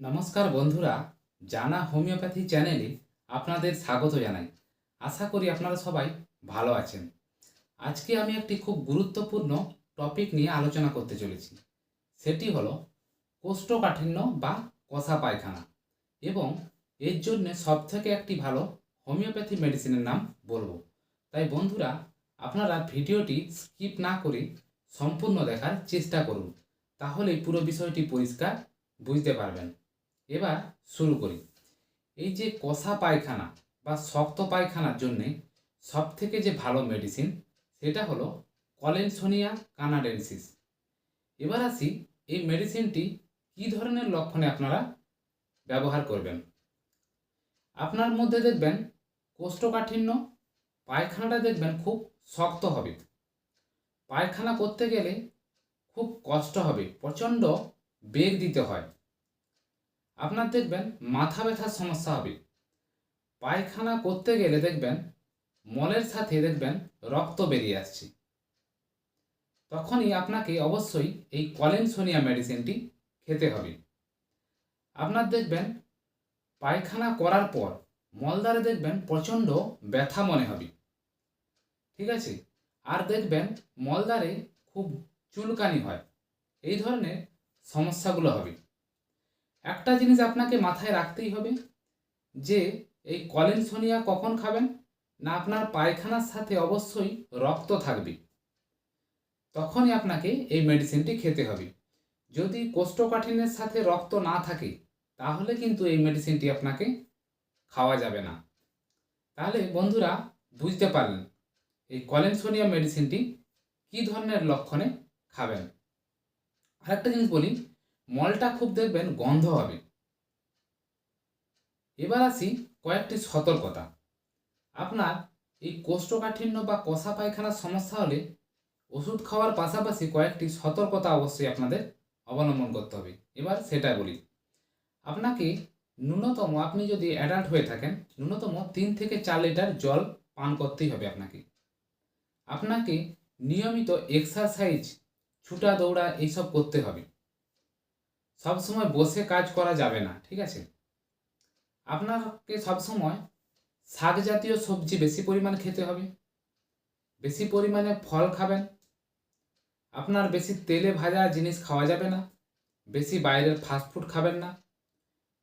নমস্কার বন্ধুরা, জানা হোমিওপ্যাথি চ্যানেলে আপনাদের স্বাগত জানাই। আশা করি আপনারা সবাই ভালো আছেন। আজকে আমি একটি খুব গুরুত্বপূর্ণ টপিক নিয়ে আলোচনা করতে চলেছি। সেটি হলো কোষ্ঠকাঠিন্য বা কষা পায়খানা এবং এর জন্য সবথেকে একটি ভালো হোমিওপ্যাথি মেডিসিনের নাম বলব। তাই বন্ধুরা, আপনারা ভিডিওটি স্কিপ না করে সম্পূর্ণ দেখার চেষ্টা করুন, তাহলেই পুরো বিষয়টি পরিষ্কার বুঝতে পারবেন। এবার শুরু করি। এই যে কষা পায়খানা বা শক্ত পায়খানার জন্যে সব থেকে যে ভালো মেডিসিন সেটা হলো কলেনসোনিয়া কানাডেন্সিস। এবার আসি এই মেডিসিনটি কী ধরনের লক্ষণে আপনারা ব্যবহার করবেন? আপনার মধ্যে দেখবেন কোষ্ঠকাঠিন্য, পায়খানাটা দেখবেন খুব শক্ত হবে। পায়খানা করতে গেলে খুব কষ্ট হবে, প্রচণ্ড বেগ দিতে হয়। আপনার দেখবেন মাথা ব্যথার সমস্যা হবে। পায়খানা করতে গেলে দেখবেন মলের সাথে দেখবেন রক্ত বেরিয়ে আসছে। তখনই আপনাকে অবশ্যই এই কলেনসোনিয়া মেডিসিনটি খেতে হবে। আপনার দেখবেন পায়খানা করার পর মলদারে দেখবেন প্রচণ্ড ব্যথা মনে হবে। ঠিক আছে? আর দেখবেন মলদারে খুব চুলকানি হয়। এই ধরনের সমস্যাগুলো হবে। একটা জিনিস আপনাকে মাথায় রাখতেই হবে যে এই কলেনসোনিয়া কখন খাবেন? না আপনার পায়খানার সাথে অবশ্যই রক্ত থাকবে। তখনই আপনাকে এই মেডিসিনটি খেতে হবে। যদি কোষ্ঠকাঠিন্যের সাথে রক্ত না থাকে, তাহলে কিন্তু এই মেডিসিনটি আপনাকে খাওয়া যাবে না। তাহলে বন্ধুরা, বুঝতে পারলেন এই কলেনসোনিয়া মেডিসিনটি কী ধরনের লক্ষণে খাবেন? আরেকটা জিনিস বলি মলটা খুব দেখবেন গন্ধ হবে। এবার আসি কয়েকটি সতর্কতা। আপনার এই কোষ্ঠকাঠিন্য বা কষা পায়খানার সমস্যা হলে ওষুধ খাওয়ার পাশাপাশি কয়েকটি সতর্কতা অবশ্যই আপনাদের অবলম্বন করতে হবে। এবার সেটা বলি। আপনাকে ন্যূনতম, আপনি যদি অ্যাডাল্ট হয়ে থাকেন, ন্যূনতম তিন থেকে চার লিটার জল পান করতেই হবে আপনাকে। আপনাকে নিয়মিত এক্সারসাইজ ছুটা দৌড়া, এইসব করতে হবে। সবসময় বসে কাজ করা যাবে না, ঠিক আছে? আপনাকে সবসময় শাক জাতীয় সবজি বেশি পরিমাণ খেতে হবে, বেশি পরিমাণে ফল খাবেন, আপনার বেশি তেলে ভাজা জিনিস খাওয়া যাবে না, বেশি বাইরের ফাস্টফুড খাবেন না,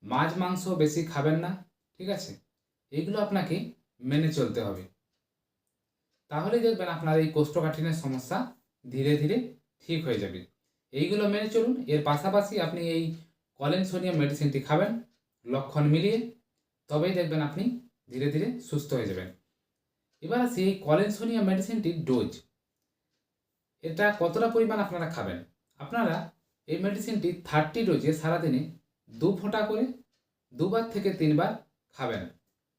মাছ, মাংস বেশি খাবেন না, ঠিক আছে? এগুলো আপনাকে মেনে চলতে হবে। তাহলেই দেখবেন আপনার এই কোষ্ঠকাঠিন্যের সমস্যা ধীরে ধীরে ঠিক হয়ে যাবে। এইগুলো মেনে চলুন। এর পাশাপাশি আপনি এই কলেনসোনিয়া মেডিসিনটি খাবেন, লক্ষণ মিলিয়ে, তবেই দেখবেন আপনি ধীরে ধীরে সুস্থ হয়ে যাবেন। এবার আসি এই কলেনসোনিয়া মেডিসিনটির ডোজ। এটা কতটা পরিমাণ আপনারা খাবেন? আপনারা এই মেডিসিনটি থার্টি ডোজে সারাদিনে দু ফোঁটা করে দুবার থেকে তিনবার খাবেন।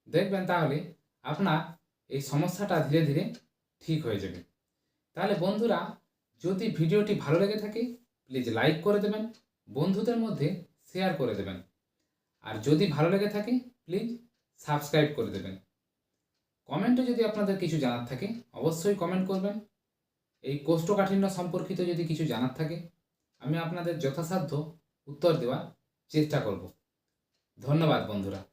দেখবেন তাহলে আপনার এই সমস্যাটা ধীরে ধীরে ঠিক হয়ে যাবে। তাহলে বন্ধুরা যদি ভিডিওটি ভালো লেগে থাকে প্লিজ লাইক করে দেবেন, বন্ধুদের মধ্যে শেয়ার করে দেবেন। আর যদি ভালো লেগে থাকে প্লিজ সাবস্ক্রাইব করে দেবেন। কমেন্টে যদি আপনাদের কিছু জানার থাকে, অবশ্যই কমেন্ট করবেন। এই কোষ্ঠকাঠিন্য সম্পর্কিত যদি কিছু জানার থাকে, আমি আপনাদের যথাসাধ্য উত্তর দেওয়ার চেষ্টা করব। ধন্যবাদ, বন্ধুরা।